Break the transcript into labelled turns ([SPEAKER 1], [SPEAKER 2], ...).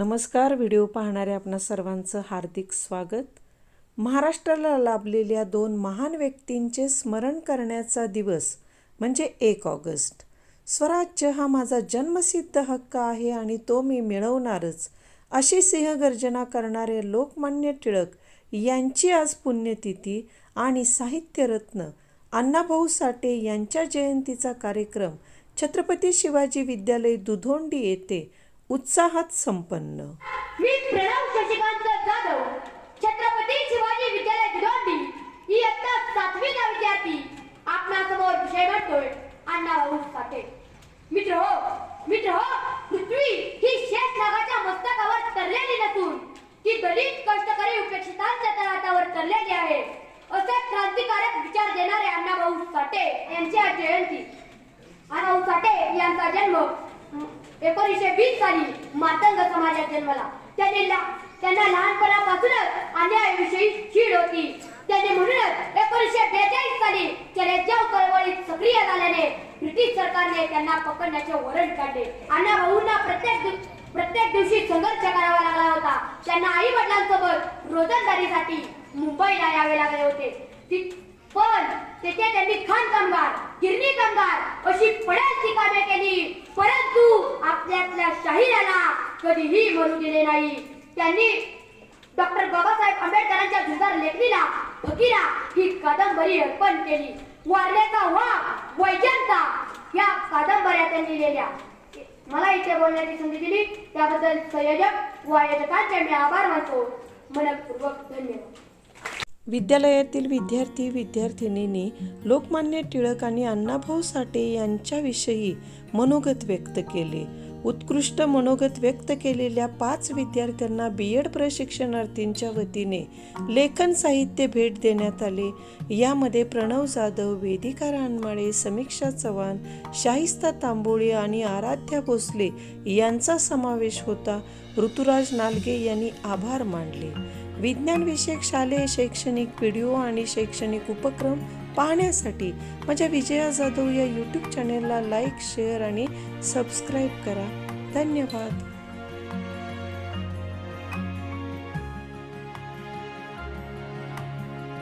[SPEAKER 1] नमस्कार व्हिडिओ पाहणाऱ्या आपणा सर्वांचं हार्दिक स्वागत. महाराष्ट्राला लाभलेल्या दोन महान व्यक्तींचे स्मरण करण्याचा दिवस म्हणजे एक ऑगस्ट. स्वराज्य हा माझा जन्मसिद्ध हक्क आहे आणि तो मी मिळवणारच अशी सिंहगर्जना करणारे लोकमान्य टिळक यांची आज पुण्यतिथी आणि साहित्यरत्न अण्णाभाऊ साठे यांच्या जयंतीचा कार्यक्रम छत्रपती शिवाजी विद्यालय दुधोंडी येथे उत्साहात संपन्न.
[SPEAKER 2] मी प्रणव शशिकांत जाधव छत्रपती शिवाजी विद्यालय भिवंडी. ही इयत्ता सातवीचा विद्यार्थी. आपणासमोर विषय मांडतोय अण्णाभाऊ साठे. मित्र हो मित्र हो पृथ्वी ही शेष नागाच्या मस्तकावर तरलेली नसून ती दलित कष्टकरी उपेक्षितांच्या तळाटावर तरलेली आहे. असे क्रांतिकारक विचार देणारे अण्णाभाऊ साठे यांची आज जयंती. अण्णाभाऊ साठे यांचा जन्म एकोणीसशे वीस साली मातंग समाजात जन्मला. त्यांनी त्यांना लहानपणापासूनच अन्यायाविषयी चीड होती. त्यांनी म्हणूनच एकोणीसशे बेचाळीस साली चलेजाव चळवळीत सक्रिय झाल्याने ब्रिटिश सरकारने त्यांना पकडण्याचे वरण काढले. अण्णा भाऊंना प्रत्येक प्रत्येक दिवशी संघर्ष करावा लागला होता. त्यांना आई वडिलांसोबत रोजंदारीसाठी मुंबईला यावे लागले होते. पण तेथे त्यांनी खान कामगार गिरणी कामगार अशी पडायची कामे केली. परंतु कधीही मरू दिले नाही. त्यांनी डॉक्टर बाबासाहेब आंबेडकरांच्या जुजार लेखणीला फकीरा ही कादंबरी अर्पण केली. वारल्याचा वाघ वैजंता या कादंबऱ्या त्यांनी लिहिल्या. मला इथे बोलण्याची संधी दिली. त्याबद्दल संयोजक व आयोजकांचे मी आभार मानतो. मनपूर्वक धन्यवाद.
[SPEAKER 1] विद्यालयातील विद्यार्थी विद्यार्थिनींनी लोकमान्य टिळक आणि अण्णाभाऊ साठे यांच्याविषयी मनोगत व्यक्त केले. उत्कृष्ट मनोगत व्यक्त केलेल्या पाच विद्यार्थ्यांना बी एड प्रशिक्षणार्थींच्या वतीने लेखन साहित्य भेट देण्यात आले. यामध्ये प्रणव जाधव वेदिका रानमाळे समीक्षा चव्हाण शाहिस्ता तांबोळी आणि आराध्या भोसले यांचा समावेश होता. ऋतुराज नालगे यांनी आभार मानले. विज्ञानविषयक शालेय शैक्षणिक व्हिडिओ आणि शैक्षणिक उपक्रम पाहण्यासाठी माझ्या विजया जाधव या यूट्यूब चॅनेलला लाईक शेअर आणि सबस्क्राईब करा. धन्यवाद.